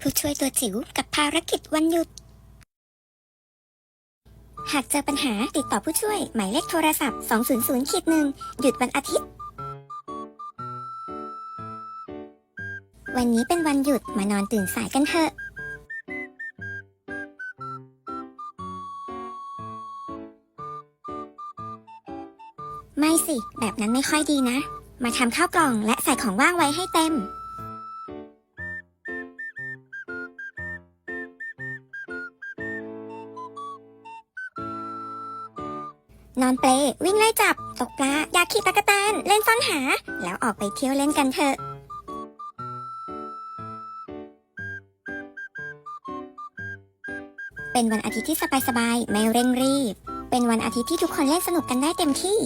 ผู้ช่วยตัวจิ๋วกับภารกิจวันหยุด หากเจอปัญหาติดต่อผู้ช่วย หมายเลขโทรศัพท์ 200ขีดหนึ่งหยุดวันอาทิตย์ วันนี้เป็นวันหยุดมานอนตื่นสายกันเถอะไม่สิ แบบนั้นไม่ค่อยดีนะ มาทำข้าวกล่องและใส่ของว่างไว้ให้เต็ม นอนเปลวิ่งไล่จับ ตกปลา อยากขี่ตะกแตนเล่นซ่อนหา แล้วออกไปเที่ยวเล่นกันเถอะเป็นวันอาทิตย์ที่สบายๆไม่เร่งรีบ เป็นวันอาทิตย์ที่ทุกคนเล่นสนุกกันได้เต็มที่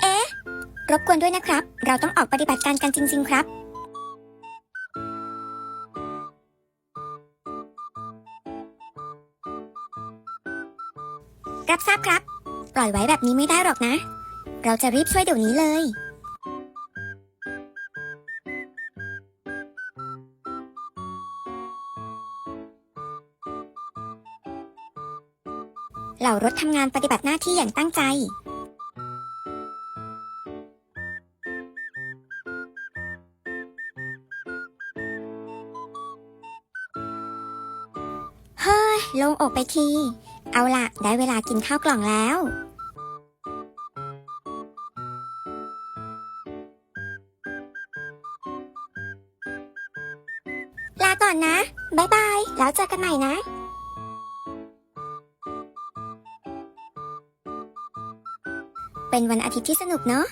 เอ๊ะ รบกวนด้วยนะครับ เราต้องออกปฏิบัติการกันจริง ๆ ครับ รับทราบครับ ปล่อยไว้แบบนี้ไม่ได้หรอกนะ เราจะรีบช่วยเดี๋ยวนี้เลย เหล่ารถทำงานปฏิบัติหน้าที่อย่างตั้งใจเฮ้ยโลงอกไปที เอาล่ะได้เวลากินข้าวกล่องแล้ว ลาก่อนนะ บ๊ายบาย แล้วเจอกันใหม่นะเป็นวันอาทิตย์ที่สนุกเนาะ